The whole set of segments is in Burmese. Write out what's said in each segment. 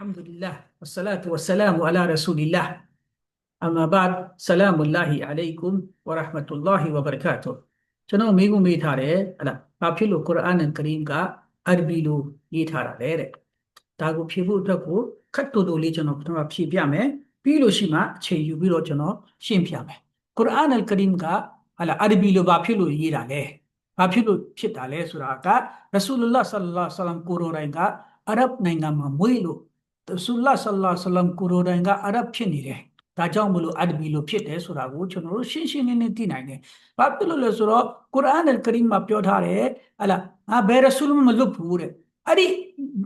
الحمد لله والصلاة والسلام على رسول الله أما بعد سلام الله عليكم ورحمة الله وبركاته ကျွန်တော်မိကုမိထားတယ်ဟလာဘာဖြစ်လို့ကုရ်အာန်ကရီမ်ကအရဘီလိုရေးထားတာလဲတဲ့ဒါကိုဖြည့်ဖို့အတွက်ကိုခက်တူတူလေးကျွန်တော်ပထမဖြည့်ပြမယ်ပြီးလို့ရှိမှအချိန်ယူပြီးတော့ကျွန်တော်ရှင်းပြမယ်ကုရ်အာန်ကရီမ်ကဟလာအရဘီလိုဘာဖြစ်လို့ရေးတာလဲဘာဖြစ်လို့ဖြစ်တာလဲဆိုတာကရဆူလ္လာဆလ္လာလ္လာဟ်အလိုင်းဝါဆလမ်ကိုရိုရိုင်ကအရဗ်နိုင်ငံမှာမွေးလို့ ဆုလ္လာဆလ္လာဆလမ်ကိုရိုတိုင်းကအရဗ်ဖြစ်နေတယ်ဒါကြောင့်မလို့အဒဘီလိုဖြစ်တယ်ဆိုတာကိုကျွန်တော်တို့ရှင်းရှင်းလင်းလင်းသိနိုင်တယ်။ဘာဖြစ်လို့လဲဆိုတော့ကုရ်အာန်အယ်ကရီမ်မှာပြောထားတယ်ဟလာငါဘယ်ရဆူလ်မလွတ်ဘူးတဲ့။အဲ့ဒီ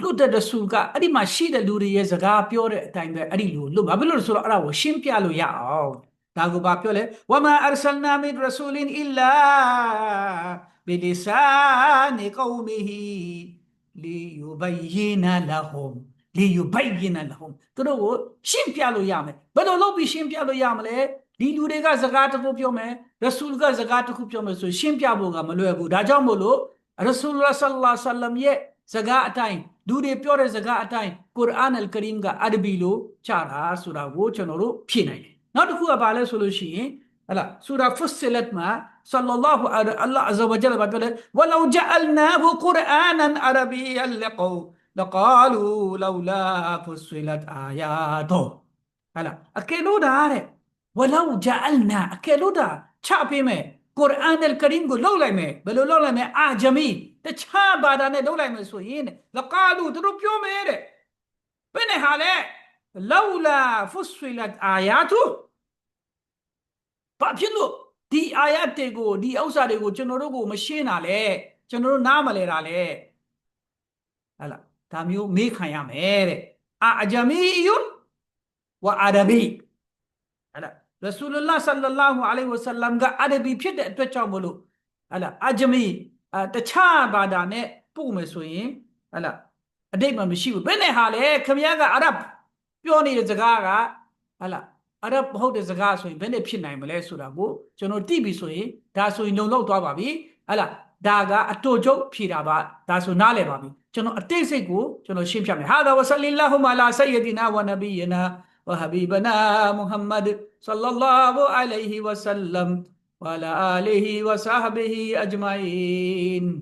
လွတ်တဲ့ရဆူလ်ကအဲ့ဒီမှာရှိတဲ့လူတွေရဲ့စကားပြောတဲ့အတိုင်းပဲအဲ့ဒီလူလွတ်ဘာဖြစ်လို့လဲဆိုတော့အဲ့ဒါကိုရှင်းပြလို့ရအောင်။ဒါကိုဘာပြောလဲဝမာအာဆလနာမင်ရဆူလင်အီလာဘီလီဆာနီကောမီဟီလီယူဘယီနာလာဟူမ် လီယူဘိုင်ယင်နလဟွမ်သူတို့ကိုရှင်းပြလို့ရမယ်ဘယ်လိုလုပ်ပြီးရှင်းပြလို့ရမလဲဒီလူတွေကစကားတစ်ခုပြောမယ်ရဆူလ်ကစကားတစ်ခုပြောမယ်ဆိုရှင်းပြဖို့ကမလွယ်ဘူးဒါကြောင့်မို့လို့ရဆူလဆလ္လာဆလမ်ရဲ့စကားအတိုင်းလူတွေပြောတဲ့စကားအတိုင်းကုရ်အာန်အယ်ကရီမ်ကအရဘီလိုချတာဆိုတာကိုကျွန်တော်တို့ဖြေနိုင်တယ်နောက်တစ်ခုကဘာလဲဆိုလို့ရှိရင်ဟလာဆူရာဖုစလတ်မှာဆလ္လာလာဟူအလ္လာအဇဝဂျလဘာပြောလဲဝလောဂျအလ်နာဟူကုရ်အာနန်အရဘီယန်လကော لقالوا لولا فصلت آياته ဟလာအကယ်လို့ဒါတဲ့ဝလောဂျအလ်နာအကယ်လို့ဒါချပေးမယ်ကုရ်အာန်အယ်ကရီမ်ကိုလောက်လိုက်မယ်ဘယ်လိုလောက်လိုက်မလဲအာဂျမီတခြားဘာသာနဲ့လောက်လိုက်မယ်ဆိုရင်လကာလူသူတို့ပြောမယ်တဲ့ဘယ်နဲ့ဟာလဲလောလာဖုစလတ်အာယာတုဘာဖြစ်လို့ဒီအာယတ်တွေကိုဒီဥစ္စာတွေကိုကျွန်တော်တို့ကိုမရှင်းတာလဲကျွန်တော်တို့နားမလဲတာလဲဟလာ ဒါမျိုးမေးခံရမယ်တဲ့အာအဂျမီယွန်ဝအာရဘီဟဲ့လားရဆူလလာဆလလာဟူအလိုင်ဝဆလမ်ကအရဘီဖြစ်တဲ့အတွက်ကြောင့်မလို့ဟဲ့လားအဂျမီအတခြားဘာသာနဲ့ပို့မယ်ဆိုရင်ဟဲ့လားအတိတ်မှမရှိဘူးဘယ်နဲ့ဟာလဲခမရကအရဘ်ပြောနေတဲ့စကားကဟဲ့လားအရဘ်ဟုတ်တဲ့စကားဆိုရင်ဘယ်နဲ့ဖြစ်နိုင်မလဲဆိုတာကိုကျွန်တော်သိပြီဆိုရင်ဒါဆိုရင်လုံလောက်သွားပါပြီဟဲ့လား ဒါကအတူချုပ်ဖြေတာပါဒါဆိုနားလည်ပါပြီကျွန်တော်အတိတ်စိတ်ကိုကျွန်တော်ရှင်းပြမယ်ဟာဒါဝဆလီလာဟူမာလာဆယဒီနာဝနဘီယနာဝဟဘီဘနာမုဟမ္မဒ်ဆလ္လာလာဟူအလိုင်ဟီဝဆလမ်ဝလာအာလီဟီဝဆာဟဘီဟီအဂျမိုင်